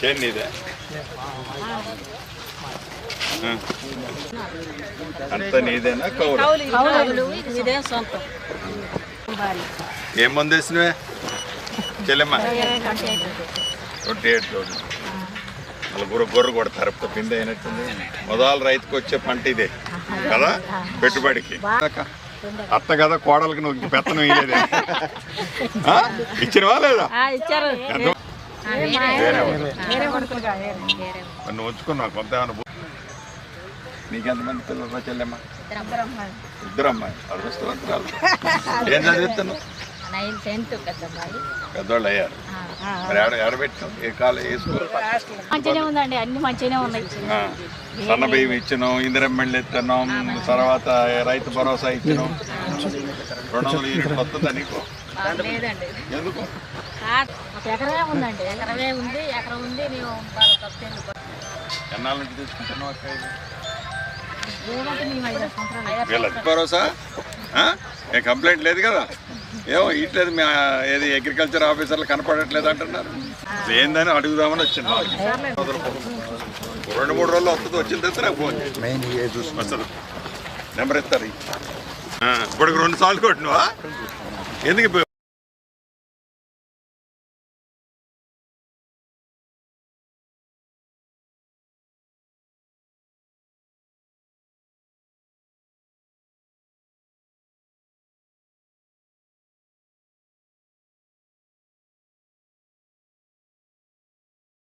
చేయండి ఇదే అంత నీదేనా? ఏం మందు వేసినవే? చెల్లెమ్మ. ట్వంటీ ఎయిట్ రోడ్డు నలుగురు కొడతారు పిండి అయినట్టుంది. మొదలు రైతుకు వచ్చే పంట ఇదే. కదా? పెట్టుబడికి. అత్త కదా కోడలకి నువ్వు పెత్తనం ఇయ్యలేదే? ఇచ్చినవా లేదా? నువ్వు ఉంచుకున్నావు కొంత నీకెంతమంది పిల్లలు చెల్లెమ్మ? ఇద్దరు అమ్మాయి అదృష్టవంతురాలు. ఏం చదివిస్తున్నావు? నైన్ టెన్త్ పెద్దవాళ్ళు అయ్యారు మంచిగానే ఉందండి అన్ని మంచిగానే ఉన్నాయి. సన్న బియ్యం ఇచ్చినాం ఇందిరమ్మెళ్ళు ఎత్తున్నాం తర్వాత రైతు భరోసా ఇచ్చినాం. రెండు వందల యూనిట్లు వస్తుందా నీకు? లేదండి. ఎందుకు? ఒక ఎకరమే ఉందండి. ఎకరమే ఉంది ఎకరం ఉంది మేము బాగా తప్పేళ్ళు ఎన్నాళ్ళ నుంచి అక్క ఇది? భరోసా? కంప్లైంట్ లేదు కదా? ఏమో ఇట్లేదు ఏది అగ్రికల్చర్ ఆఫీసర్లు కనపడట్లేదు అంటున్నారు. ఏందని అడుగుదామని వచ్చింది. రెండు మూడు రోజులు వస్తుంది వచ్చిన తర్వాత నాకు ఫోన్. వస్తుంది. నెంబర్ ఇస్తారు ఆ, ఇప్పటికి రెండు సార్లు కొట్టినవా? ఎందుకు